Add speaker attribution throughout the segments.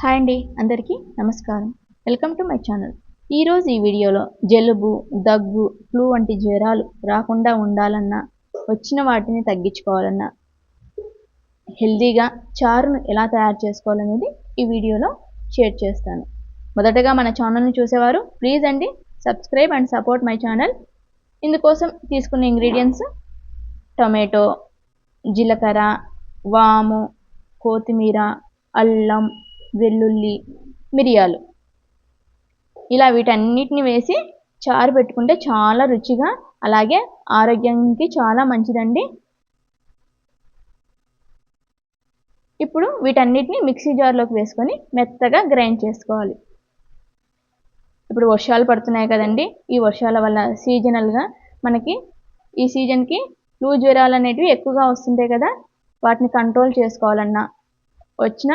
Speaker 1: Hi అండి అందరికీ నమస్కారం. Welcome to my channel. ఈరోజు ఈ వీడియోలో జలుబు దగ్గు ఫ్లూ వంటి జ్వరాలు రాకుండా ఉండాలన్నా వచ్చిన వాటిని తగ్గించుకోవాలన్నా హెల్దీగా చారును ఎలా తయారు చేసుకోవాలనేది ఈ వీడియోలో షేర్ చేస్తాను. మొదటగా మన ఛానల్ని చూసేవారు ప్లీజ్ అండి subscribe and support my channel. ఇందుకోసం తీసుకున్న ఇంగ్రీడియంట్స్ టొమాటో జీలకర్ర వాము కొత్తిమీర అల్లం వెల్లుల్లి మిరియాలు. ఇలా వీటన్నిటిని వేసి చారు పెట్టుకుంటే చాలా రుచిగా అలాగే ఆరోగ్యానికి చాలా మంచిదండి. ఇప్పుడు వీటన్నిటిని మిక్సీ జార్లోకి వేసుకొని మెత్తగా గ్రైండ్ చేసుకోవాలి. ఇప్పుడు వర్షాలు పడుతున్నాయి కదండి ఈ వర్షాల వల్ల సీజనల్గా మనకి ఈ సీజన్కి ఫ్లూ జ్వరాలు అనేటివి ఎక్కువగా వస్తుంటాయి కదా వాటిని కంట్రోల్ చేసుకోవాలన్నా వచ్చిన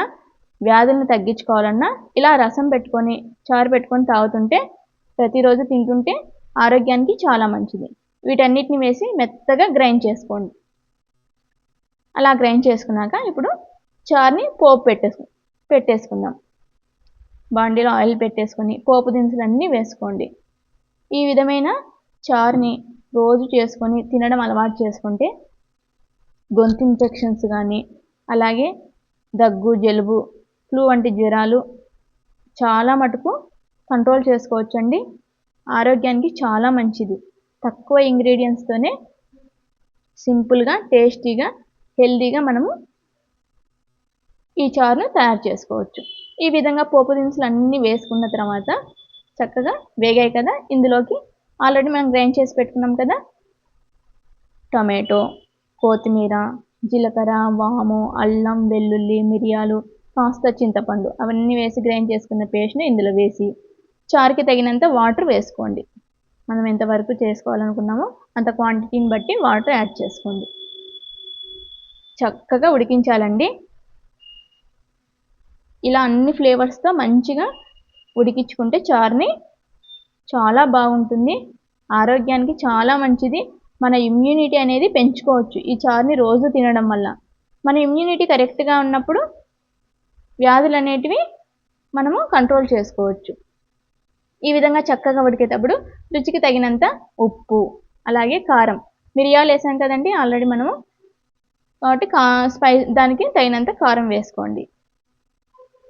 Speaker 1: వ్యాధులను తగ్గించుకోవాలన్నా ఇలా రసం పెట్టుకొని చారు పెట్టుకొని తాగుతుంటే ప్రతిరోజు తింటుంటే ఆరోగ్యానికి చాలా మంచిది. వీటన్నిటిని వేసి మెత్తగా గ్రైండ్ చేసుకోండి. అలా గ్రైండ్ చేసుకున్నాక ఇప్పుడు చారుని పోపు పెట్టేసు పెట్టేసుకుందాం. బాండీలో ఆయిల్ పెట్టేసుకొని పోపు దినుసులు అన్నీ వేసుకోండి. ఈ విధమైన చారుని రోజు చేసుకొని తినడం అలవాటు చేసుకుంటే గొంతు ఇన్ఫెక్షన్స్ కానీ అలాగే దగ్గు జలుబు ఫ్లూ వంటి జ్వరాలు చాలా మటుకు కంట్రోల్ చేసుకోవచ్చండి. ఆరోగ్యానికి చాలా మంచిది. తక్కువ ఇంగ్రీడియంట్స్తోనే సింపుల్గా టేస్టీగా హెల్దీగా మనము ఈ చారును తయారు చేసుకోవచ్చు. ఈ విధంగా పోపు దినుసులు అన్నీ వేసుకున్న తర్వాత చక్కగా వేగాయి కదా. ఇందులోకి ఆల్రెడీ మనం గ్రైండ్ చేసి పెట్టుకున్నాం కదా. టొమాటో కొత్తిమీర జీలకర్ర వాము అల్లం వెల్లుల్లి మిరియాలు కాస్త చింతపండు అవన్నీ వేసి గ్రైండ్ చేసుకున్న పేస్ట్ని ఇందులో వేసి చారుకి తగినంత వాటర్ వేసుకోండి. మనం ఎంతవరకు చేసుకోవాలనుకున్నామో అంత క్వాంటిటీని బట్టి వాటర్ యాడ్ చేసుకోండి. చక్కగా ఉడికించాలండి. ఇలా అన్ని ఫ్లేవర్స్తో మంచిగా ఉడికించుకుంటే చారుని చాలా బాగుంటుంది. ఆరోగ్యానికి చాలా మంచిది. మన ఇమ్యూనిటీ అనేది పెంచుకోవచ్చు ఈ చారుని రోజు తినడం వల్ల. మన ఇమ్యూనిటీ కరెక్ట్గా ఉన్నప్పుడు వ్యాధులు అనేటివి మనము కంట్రోల్ చేసుకోవచ్చు. ఈ విధంగా చక్కగా ఉడికేటప్పుడు రుచికి తగినంత ఉప్పు అలాగే కారం. మిరియాలు వేసాం కదండి ఆల్రెడీ మనము కాబట్టి కా స్పై దానికి తగినంత కారం వేసుకోండి.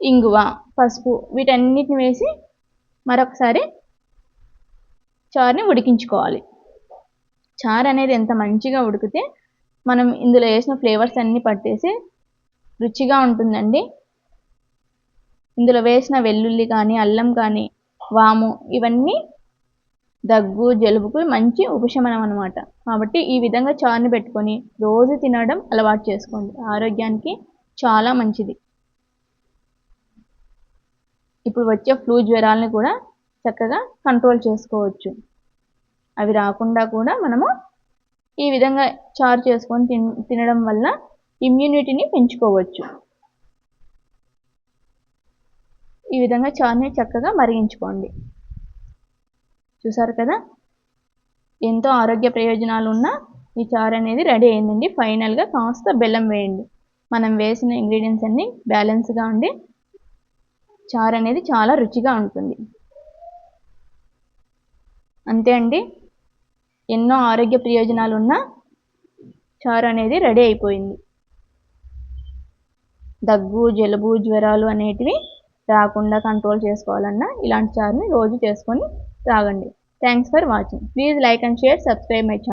Speaker 1: ఇంగువ పసుపు వీటన్నిటిని వేసి మరొకసారి చారుని ఉడికించుకోవాలి. చారు అనేది ఎంత మంచిగా ఉడికితే మనం ఇందులో వేసిన ఫ్లేవర్స్ అన్నీ పట్టేసి రుచిగా ఉంటుందండి. ఇందులో వేసిన వెల్లుల్లి కానీ అల్లం కానీ వాము ఇవన్నీ దగ్గు జలుబుకు మంచి ఉపశమనం అనమాట కాబట్టి ఈ విధంగా చారుని పెట్టుకొని రోజు తినడం అలవాటు చేసుకోండి. ఆరోగ్యానికి చాలా మంచిది. ఇప్పుడు వచ్చే ఫ్లూ జ్వరాలని కూడా చక్కగా కంట్రోల్ చేసుకోవచ్చు. అవి రాకుండా కూడా మనము ఈ విధంగా చారు చేసుకొని తినడం వల్ల ఇమ్యూనిటీని పెంచుకోవచ్చు. ఈ విధంగా చారుని చక్కగా మరిగించుకోండి. చూసారు కదా? ఎంతో ఆరోగ్య ప్రయోజనాలు ఉన్న ఈ చారు అనేది రెడీ అయిందండి. ఫైనల్గా కాస్త బెల్లం వేయండి. మనం వేసిన ఇంగ్రీడియంట్స్ అన్నీ బ్యాలెన్స్గా ఉండి చారు అనేది చాలా రుచిగా ఉంటుంది. అంతే అండి. ఎన్నో ఆరోగ్య ప్రయోజనాలు ఉన్న చారు అనేది రెడీ అయిపోయింది. దగ్గు జలుబు జ్వరాలు అనేటివి రాకుండా కంట్రోల్ చేసుకోవాలన్నా ఇలాంటి చారుని రోజు చేసుకొని తాగండి thanks for watching please like and share subscribe my channel